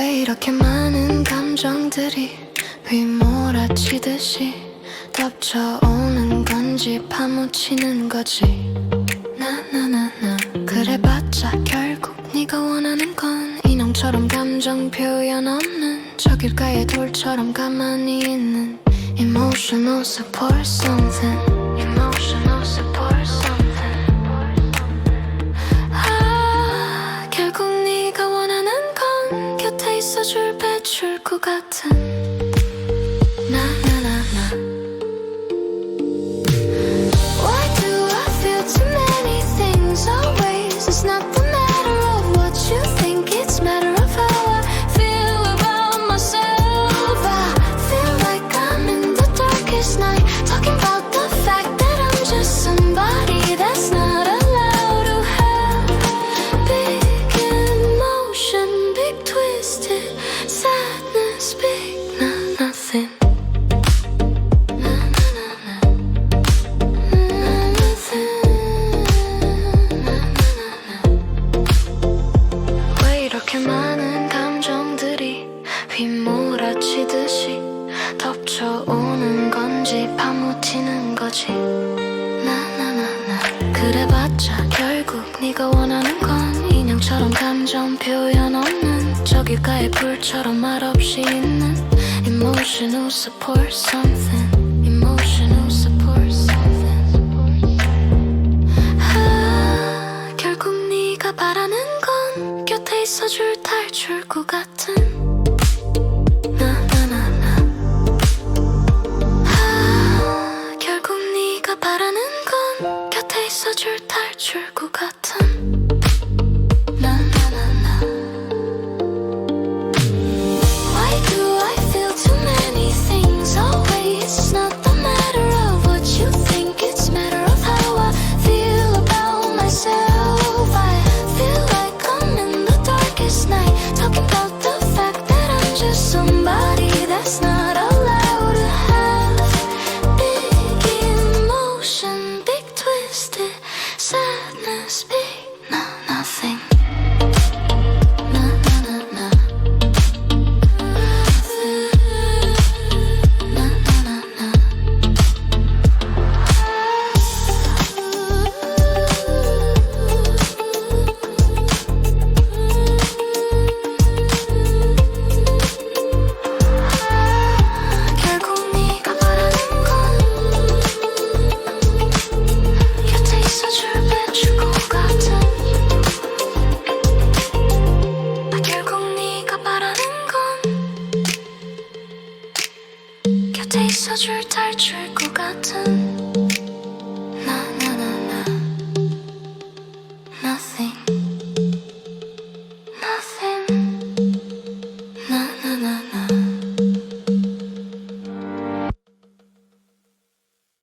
이렇게 많은 감정들이 휘몰아치듯이 덮쳐오는 건지 파묻히는 거지. 나나나나. 그래봤자 결국 네가 원하는 건 인형처럼 감정 표현 없는 저 길가의 돌처럼 가만히 있는 Emotional support something 곁에 있어줄 배출구 같은 나나나나 Why do I feel too many things always? It's not the matter of what you think, it's matter of how I feel about myself. I feel like I'm in the darkest night, 표현 없는 저 길가의 불처럼 말없이 있는 Emotional support something Emotional support something 아, 결국 네가 바라는 건 곁에 있어줄 탈출구 같은 somebody that's not 곁에 있어줄 탈출구 같은